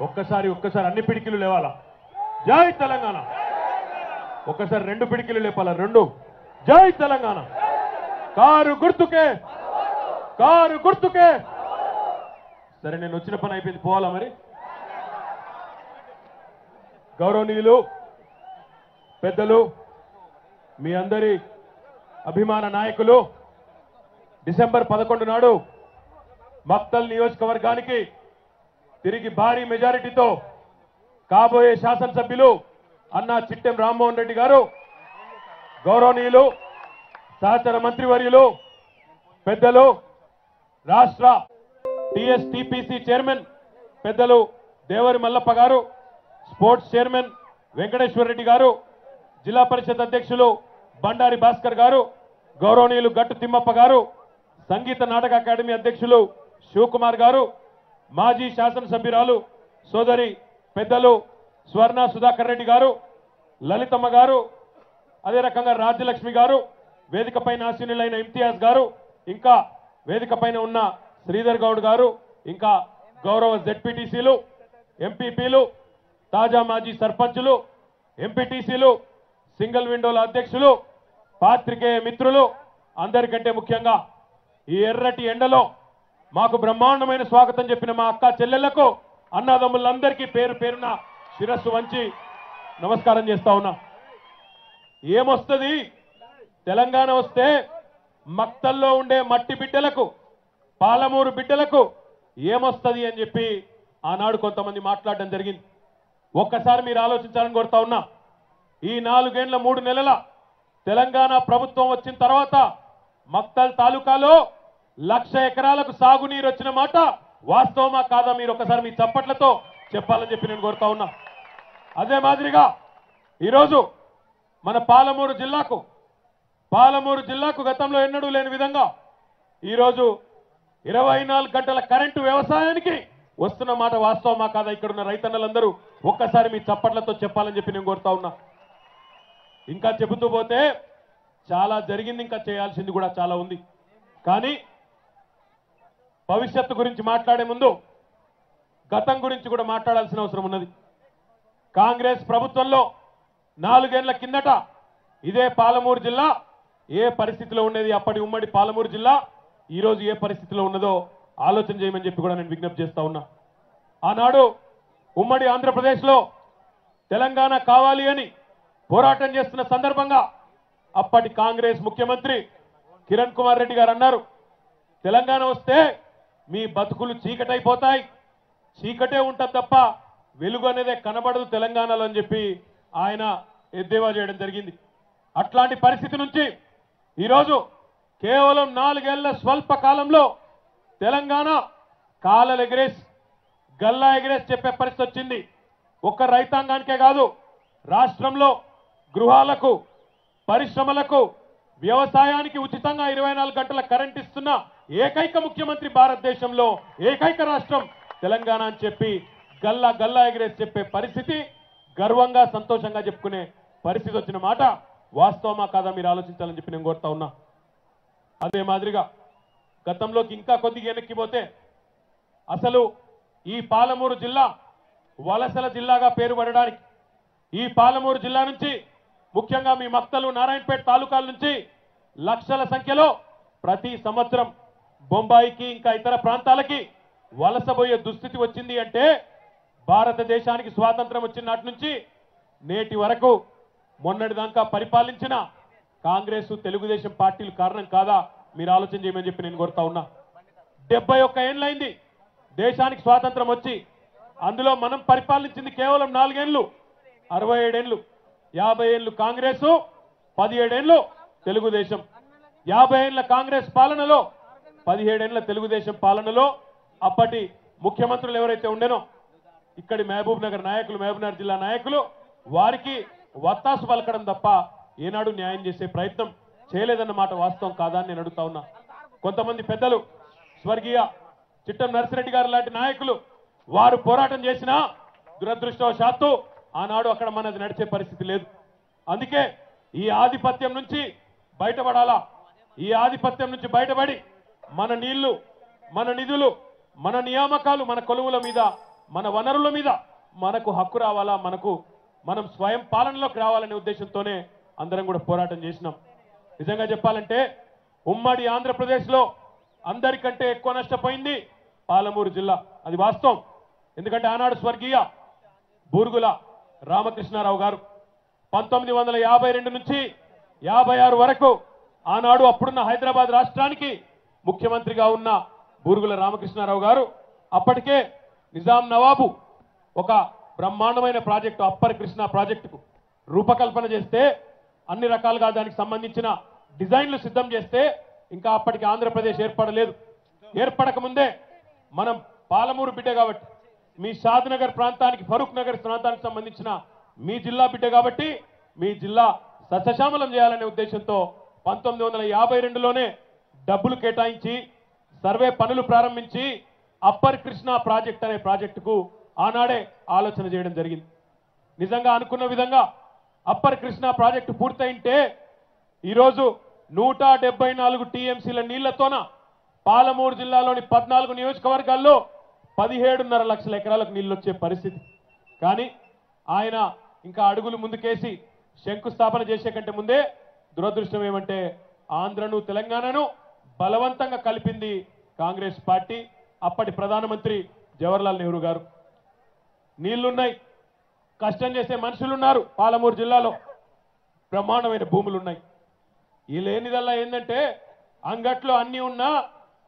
ఒక్కసారి ఒక్కసారి అన్ని పిడికిలు లేవాలా? జై తెలంగాణ. ఒక్కసారి రెండు పిడికిలు లేపాలా? రెండు. జై తెలంగాణ. కారు గుర్తుకే. కారు గుర్తుకే. సరే నేను వచ్చిన పని అయిపోయింది. పోవాలా మరి? గౌరవనీయులు పెద్దలు మీ అందరి అభిమాన నాయకులు డిసెంబర్ పదకొండు నాడు మక్తల్ నియోజకవర్గానికి తిరిగి భారీ మెజారిటీతో కాబోయే శాసనసభ్యులు అన్నా చిట్టెం రామ్మోహన్ రెడ్డి గారు గౌరవనీయులు సహచర మంత్రివర్యులు పెద్దలు రాష్ట్ర టిఎస్టిపిసి చైర్మన్ పెద్దలు దేవరి మల్లప్ప గారు స్పోర్ట్స్ చైర్మన్ వెంకటేశ్వర రెడ్డి గారు జిల్లా పరిషత్ అధ్యక్షులు బండారి భాస్కర్ గారు గౌరవనీయులు గట్టు తిమ్మప్ప గారు సంగీత నాటక అకాడమీ అధ్యక్షులు శివకుమార్ గారు మాజీ శాసనసభ్యురాలు సోదరి పెద్దలు స్వర్ణ సుధాకర్ రెడ్డి గారు లలితమ్మ గారు అదే రకంగా రాజ్యలక్ష్మి గారు వేదిక పైన ఆశీనులైన ఇమ్తియాజ్ గారు ఇంకా వేదిక పైన ఉన్న శ్రీధర్ గౌడ్ గారు ఇంకా గౌరవ జెడ్పీటీసీలు ఎంపీపీలు తాజా మాజీ సర్పంచులు ఎంపీటీసీలు సింగిల్ విండోల అధ్యక్షులు పాత్రికేయ మిత్రులు అందరికంటే ముఖ్యంగా ఈ ఎర్రటి ఎండలో మాకు బ్రహ్మాండమైన స్వాగతం చెప్పిన మా అక్క చెల్లెళ్ళకు అన్నదమ్ములందరికీ పేరు పేరున శిరస్సు వంచి నమస్కారం చేస్తా ఉన్నా. ఏమొస్తుంది? తెలంగాణ వస్తే మక్తల్లో ఉండే మట్టి బిడ్డలకు పాలమూరు బిడ్డలకు ఏమొస్తుంది అని చెప్పి ఆనాడు కొంతమంది మాట్లాడడం జరిగింది. ఒక్కసారి మీరు ఆలోచించాలని కోరుతా ఉన్నా. ఈ నాలుగేండ్ల మూడు నెలల తెలంగాణ ప్రభుత్వం వచ్చిన తర్వాత మక్తల్ తాలూకాలో లక్ష ఎకరాలకు సాగునీరు వచ్చిన మాట వాస్తవమా కాదా మీరు ఒకసారి మీ చప్పట్లతో చెప్పాలని చెప్పి నేను కోరుతా ఉన్నా. అదే మాదిరిగా ఈరోజు మన పాలమూరు జిల్లాకు పాలమూరు జిల్లాకు గతంలో ఎన్నడూ లేని విధంగా ఈరోజు ఇరవై నాలుగు గంటల కరెంటు వ్యవసాయానికి వస్తున్న మాట వాస్తవమా కాదా ఇక్కడున్న రైతన్నలందరూ ఒక్కసారి మీ చప్పట్లతో చెప్పాలని చెప్పి నేను కోరుతా ఉన్నా. ఇంకా చెబుతూ పోతే చాలా జరిగింది ఇంకా చేయాల్సింది కూడా చాలా ఉంది. కానీ భవిష్యత్తు గురించి మాట్లాడే ముందు గతం గురించి కూడా మాట్లాడాల్సిన అవసరం ఉన్నది. కాంగ్రెస్ ప్రభుత్వంలో నాలుగేళ్ళ కిందట ఇదే పాలమూరు జిల్లా ఏ పరిస్థితిలో ఉండేది? అప్పటి ఉమ్మడి పాలమూరు జిల్లా ఈరోజు ఏ పరిస్థితిలో ఉన్నదో ఆలోచన చేయమని చెప్పి కూడా నేను విజ్ఞప్తి చేస్తా ఉన్నా. ఆనాడు ఉమ్మడి ఆంధ్రప్రదేశ్లో తెలంగాణ కావాలి అని పోరాటం చేస్తున్న సందర్భంగా అప్పటి కాంగ్రెస్ ముఖ్యమంత్రి కిరణ్ కుమార్ రెడ్డి గారు అన్నారు తెలంగాణ వస్తే మీ బతుకులు చీకటైపోతాయి. చీకటే ఉంటుంది తప్ప వెలుగు అనేదే కనబడదు తెలంగాణలో అని చెప్పి ఆయన ఎద్దేవా చేయడం జరిగింది. అట్లాంటి పరిస్థితి నుంచి ఈరోజు కేవలం నాలుగేళ్ళ స్వల్ప కాలంలో తెలంగాణ కాలలు ఎగరేసి గల్లా ఎగరేసి చెప్పే పరిస్థితి వచ్చింది. ఒక్క రైతాంగానికే కాదు రాష్ట్రంలో గృహాలకు పరిశ్రమలకు వ్యవసాయానికి ఉచితంగా ఇరవై నాలుగు గంటల కరెంట్ ఇస్తున్న ఏకైక ముఖ్యమంత్రి భారతదేశంలో ఏకైక రాష్ట్రం తెలంగాణ అని చెప్పి గల్లా గల్లా ఎగిరేసి చెప్పే పరిస్థితి గర్వంగా సంతోషంగా చెప్పుకునే పరిస్థితి వచ్చిన మాట వాస్తవమా కాదా మీరు ఆలోచించాలని చెప్పి నేను కోరుతా ఉన్నా. అదే మాదిరిగా గతంలోకి ఇంకా కొద్దిగా వెనక్కిపోతే అసలు ఈ పాలమూరు జిల్లా వలసల జిల్లాగా పేరు పడడానికి ఈ పాలమూరు జిల్లా నుంచి ముఖ్యంగా మీ మక్తలు నారాయణపేట తాలూకాల నుంచి లక్షల సంఖ్యలో ప్రతి సంవత్సరం బొంబాయికి ఇంకా ఇతర ప్రాంతాలకి వలసబోయే దుస్థితి వచ్చింది అంటే భారతదేశానికి స్వాతంత్రం వచ్చిన నాటి నుంచి నేటి వరకు మొన్నటిదాకా పరిపాలించిన కాంగ్రెస్ తెలుగుదేశం పార్టీలు కారణం కాదా మీరు ఆలోచన చేయమని చెప్పి నేను కోరుతా ఉన్నా. డెబ్బై ఒక్క ఏళ్ళైంది దేశానికి స్వాతంత్రం వచ్చి అందులో మనం పరిపాలించింది కేవలం నాలుగేళ్ళు అరవై ఏడేళ్ళు యాభై ఏళ్ళు కాంగ్రెస్ పదిహేడేళ్ళు తెలుగుదేశం. యాభై ఏళ్ళ కాంగ్రెస్ పాలనలో పదిహేడేళ్ళ తెలుగుదేశం పాలనలో అప్పటి ముఖ్యమంత్రులు ఎవరైతే ఉండేనో ఇక్కడి మహబూబ్ నగర్ నాయకులు మహబూబ్నగర్ జిల్లా నాయకులు వారికి వత్తాసు పలకడం తప్ప ఏనాడు న్యాయం చేసే ప్రయత్నం చేయలేదన్నమాట వాస్తవం కాదా అని నేను అడుగుతా ఉన్నా. కొంతమంది పెద్దలు స్వర్గీయ చిట్టం నర్సిరెడ్డి గారు లాంటి నాయకులు వారు పోరాటం చేసినా దురదృష్టవశాత్తు ఆనాడు అక్కడ మనది నడిచే పరిస్థితి లేదు. అందుకే ఈ ఆధిపత్యం నుంచి బయటపడాలా? ఈ ఆధిపత్యం నుంచి బయటపడి మన నీళ్ళు మన నిధులు మన నియామకాలు మన కొలువుల మీద మన వనరుల మీద మనకు హక్కు రావాలా? మనకు మనం స్వయం పాలనలోకి రావాలనే ఉద్దేశంతోనే అందరం కూడా పోరాటం చేసినాం. నిజంగా చెప్పాలంటే ఉమ్మడి ఆంధ్రప్రదేశ్లో అందరికంటే ఎక్కువ నష్టపోయింది పాలమూరు జిల్లా. అది వాస్తవం. ఎందుకంటే ఆనాడు స్వర్గీయ బూరుగుల రామకృష్ణారావు గారు పంతొమ్మిది వందల యాభై రెండు నుంచి యాభై ఆరు వరకు ఆనాడు అప్పుడున్న హైదరాబాద్ రాష్ట్రానికి ముఖ్యమంత్రిగా ఉన్న బూరుగుల రామకృష్ణారావు గారు అప్పటికే నిజాం నవాబు ఒక బ్రహ్మాండమైన ప్రాజెక్టు అప్పర్ కృష్ణ ప్రాజెక్టుకు రూపకల్పన చేస్తే అన్ని రకాలుగా దానికి సంబంధించిన డిజైన్లు సిద్ధం చేస్తే ఇంకా అప్పటికి ఆంధ్రప్రదేశ్ ఏర్పడలేదు. ఏర్పడక ముందే మనం పాలమూరు బిడ్డ కాబట్టి మీ షాద్నగర్ ప్రాంతానికి ఫరూక్ నగర్ ప్రాంతానికి సంబంధించిన మీ జిల్లా బిడ్డ కాబట్టి మీ జిల్లా సస్యశ్యామలం చేయాలనే ఉద్దేశంతో పంతొమ్మిది వందల యాభై రెండులోనే డబ్బులు కేటాయించి సర్వే పనులు ప్రారంభించి అప్పర్ కృష్ణ ప్రాజెక్ట్ అనే ప్రాజెక్టుకు ఆనాడే ఆలోచన చేయడం జరిగింది. నిజంగా అనుకున్న విధంగా అప్పర్ కృష్ణ ప్రాజెక్టు పూర్తయింటే ఈరోజు నూట డెబ్బై నాలుగు టీఎంసీల నీళ్ళతోన పాలమూరు జిల్లాలోని పద్నాలుగు నియోజకవర్గాల్లో పదిహేడున్నర లక్షల ఎకరాలకు నీళ్ళు వచ్చే పరిస్థితి. కానీ ఆయన ఇంకా అడుగులు ముందుకేసి శంకుస్థాపన చేసే కంటే ముందే దురదృష్టం ఏమంటే ఆంధ్రను తెలంగాణను బలవంతంగా కలిపింది కాంగ్రెస్ పార్టీ అప్పటి ప్రధానమంత్రి జవహర్లాల్ నెహ్రూ గారు. నీళ్ళున్నాయి కష్టం చేసే మనుషులున్నారు పాలమూరు జిల్లాలో. బ్రహ్మాండమైన భూములు ఉన్నాయి ఈ లేనిదల్లా ఏంటంటే అంగట్లో అన్నీ ఉన్నా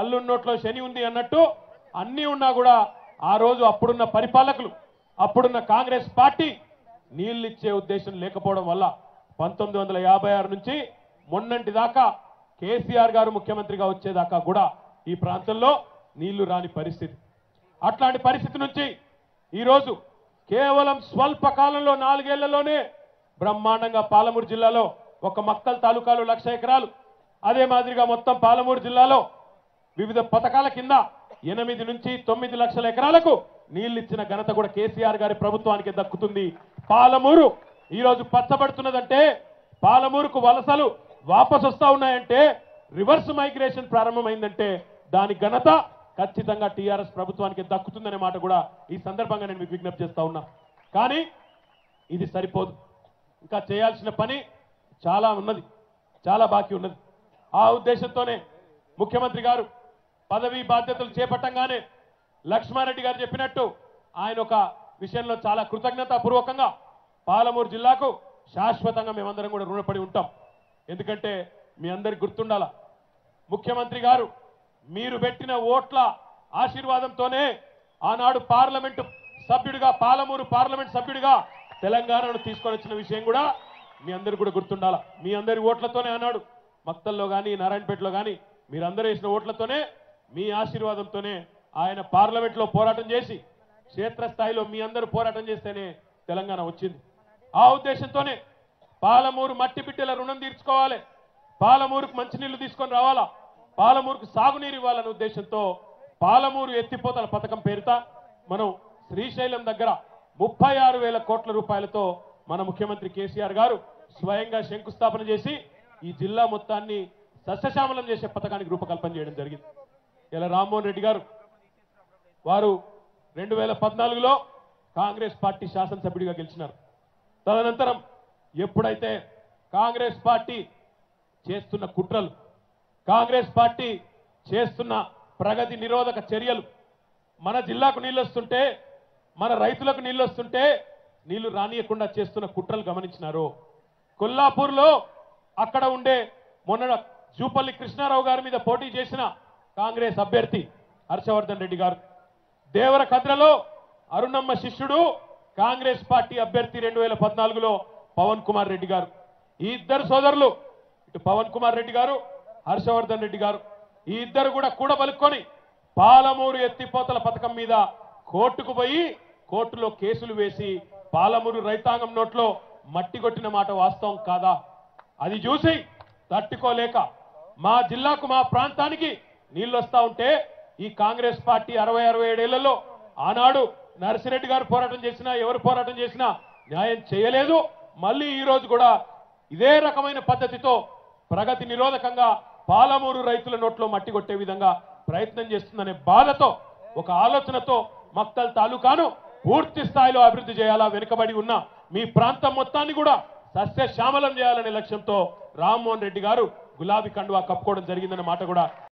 అల్లున్నోట్లో శని ఉంది అన్నట్టు అన్నీ ఉన్నా కూడా ఆ రోజు అప్పుడున్న పరిపాలకులు అప్పుడున్న కాంగ్రెస్ పార్టీ నీళ్ళు ఇచ్చే ఉద్దేశం లేకపోవడం వల్ల పంతొమ్మిది వందల యాభై ఆరు నుంచి మొన్నంటి దాకా కేసీఆర్ గారు ముఖ్యమంత్రిగా వచ్చేదాకా కూడా ఈ ప్రాంతంలో నీళ్ళు రాని పరిస్థితి. అట్లాంటి పరిస్థితి నుంచి ఈరోజు కేవలం స్వల్ప కాలంలో నాలుగేళ్ళలోనే బ్రహ్మాండంగా పాలమూరు జిల్లాలో ఒక మక్కల్ తాలూకాలో లక్ష ఎకరాలు అదే మాదిరిగా మొత్తం పాలమూరు జిల్లాలో వివిధ పథకాల కింద ఎనిమిది నుంచి తొమ్మిది లక్షల ఎకరాలకు ఇచ్చిన ఘనత కూడా కేసీఆర్ గారి ప్రభుత్వానికి దక్కుతుంది. పాలమూరు ఈరోజు పచ్చబడుతున్నదంటే పాలమూరుకు వలసలు వాపసు వస్తా ఉన్నాయంటే రివర్స్ మైగ్రేషన్ ప్రారంభమైందంటే దాని ఘనత ఖచ్చితంగా టీఆర్ఎస్ ప్రభుత్వానికి దక్కుతుందనే మాట కూడా ఈ సందర్భంగా నేను మీకు విజ్ఞప్తి చేస్తా ఉన్నా. కానీ ఇది సరిపోదు. ఇంకా చేయాల్సిన పని చాలా ఉన్నది. చాలా బాకీ ఉన్నది. ఆ ఉద్దేశంతోనే ముఖ్యమంత్రి గారు పదవి బాధ్యతలు చేపట్టంగానే లక్ష్మారెడ్డి గారు చెప్పినట్టు ఆయన ఒక విషయంలో చాలా కృతజ్ఞతాపూర్వకంగా పాలమూరు జిల్లాకు శాశ్వతంగా మేమందరం కూడా రుణపడి ఉంటాం. ఎందుకంటే మీ అందరికి గుర్తుండాల? ముఖ్యమంత్రి గారు మీరు పెట్టిన ఓట్ల ఆశీర్వాదంతోనే ఆనాడు పార్లమెంటు సభ్యుడిగా పాలమూరు పార్లమెంట్ సభ్యుడిగా తెలంగాణను తీసుకొని వచ్చిన విషయం కూడా మీ అందరు కూడా గుర్తుండాల? మీ అందరి ఓట్లతోనే ఆనాడు మక్తల్లో కానీ నారాయణపేటలో కానీ మీరందరూ వేసిన ఓట్లతోనే మీ ఆశీర్వాదంతోనే ఆయన పార్లమెంట్లో పోరాటం చేసి క్షేత్రస్థాయిలో మీ అందరూ పోరాటం చేస్తేనే తెలంగాణ వచ్చింది. ఆ ఉద్దేశంతోనే పాలమూరు మట్టి బిడ్డల రుణం తీర్చుకోవాలి. పాలమూరుకు మంచినీళ్ళు తీసుకొని రావాలా? పాలమూరుకు సాగునీరు ఇవ్వాలనే ఉద్దేశంతో పాలమూరు ఎత్తిపోతల పథకం పేరిట మనం శ్రీశైలం దగ్గర ముప్పై ఆరు వేల కోట్ల రూపాయలతో మన ముఖ్యమంత్రి కేసీఆర్ గారు స్వయంగా శంకుస్థాపన చేసి ఈ జిల్లా మొత్తాన్ని సస్యశ్యామలం చేసే పథకానికి రూపకల్పన చేయడం జరిగింది. ఇలా రామ్మోహన్ రెడ్డి గారు వారు రెండు వేల పద్నాలుగులో కాంగ్రెస్ పార్టీ శాసనసభ్యుడిగా గెలిచినారు. తదనంతరం ఎప్పుడైతే కాంగ్రెస్ పార్టీ చేస్తున్న కుట్రలు కాంగ్రెస్ పార్టీ చేస్తున్న ప్రగతి నిరోధక చర్యలు మన జిల్లాకు నీళ్ళు వస్తుంటే మన రైతులకు నీళ్ళొస్తుంటే నీళ్ళు రానియకుండా చేస్తున్న కుట్రలు గమనించినారు. కొల్లాపూర్లో అక్కడ ఉండే మొన్న జూపల్లి కృష్ణారావు గారి మీద పోటీ చేసిన కాంగ్రెస్ అభ్యర్థి హర్షవర్ధన్ రెడ్డి గారు. దేవర కద్రలో అరుణమ్మ శిష్యుడు కాంగ్రెస్ పార్టీ అభ్యర్థి రెండు వేల పద్నాలుగులో పవన్ కుమార్ రెడ్డి గారు. ఈ ఇద్దరు సోదరులు ఇటు పవన్ కుమార్ రెడ్డి గారు హర్షవర్ధన్ రెడ్డి గారు ఈ ఇద్దరు కూడా కూడబలుక్కొని పాలమూరు ఎత్తిపోతల పథకం మీద కోర్టుకు పోయి కోర్టులో కేసులు వేసి పాలమూరు రైతాంగం నోట్లో మట్టి కొట్టిన మాట వాస్తవం కాదా? అది చూసి తట్టుకోలేక మా జిల్లాకు మా ప్రాంతానికి నీళ్ళు వస్తా ఉంటే ఈ కాంగ్రెస్ పార్టీ అరవై అరవై ఏడేళ్ళలో ఆనాడు నర్సిరెడ్డి గారు పోరాటం చేసినా ఎవరు పోరాటం చేసినా న్యాయం చేయలేదు. మళ్ళీ ఈరోజు కూడా ఇదే రకమైన పద్ధతితో ప్రగతి నిరోధకంగా పాలమూరు రైతుల నోట్లో మట్టి కొట్టే విధంగా ప్రయత్నం చేస్తుందనే బాధతో ఒక ఆలోచనతో మక్తల్ తాలూకాను పూర్తి స్థాయిలో అభివృద్ధి చేయాలా వెనుకబడి ఉన్న మీ ప్రాంతం మొత్తాన్ని కూడా సస్యశ్యామలం చేయాలనే లక్ష్యంతో రామ్మోహన్ రెడ్డి గారు గులాబీ కండువా కప్పుకోవడం జరిగిందన్న మాట కూడా